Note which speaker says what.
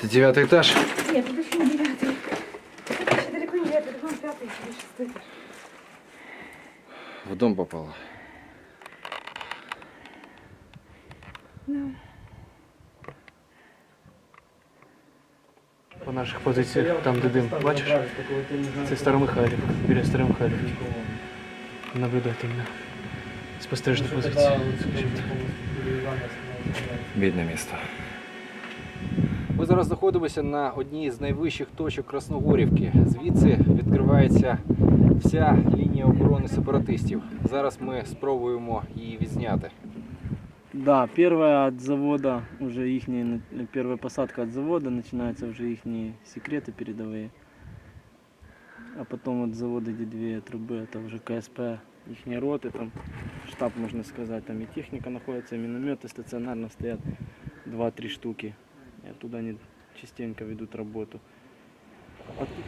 Speaker 1: Это девятый этаж.
Speaker 2: Нет, это еще не девятый. Это еще далеко не девятый, это, по-моему, пятый или шестой этаж.
Speaker 1: В дом попала.
Speaker 2: Да.
Speaker 3: По наших позиціях, там де дим, бачиш? Це Старомихайлів, біля Старомихайлівки. Наблюдательна. Спостережна позиція. скажімо так.
Speaker 1: Бідне місто. Ми зараз знаходимося на одній з найвищих точок Красногорівки. Звідси відкривається вся лінія оборони сепаратистів. Зараз ми спробуємо її відзняти.
Speaker 4: Да, первая от завода, уже их первая посадка от завода, начинаются уже их секреты передовые. А потом от завода где две трубы, это уже КСП, их роты, там штаб, можно сказать, там и техника находится, и минометы стационарно стоят, 2-3 штуки. Оттуда они частенько ведут работу. А тут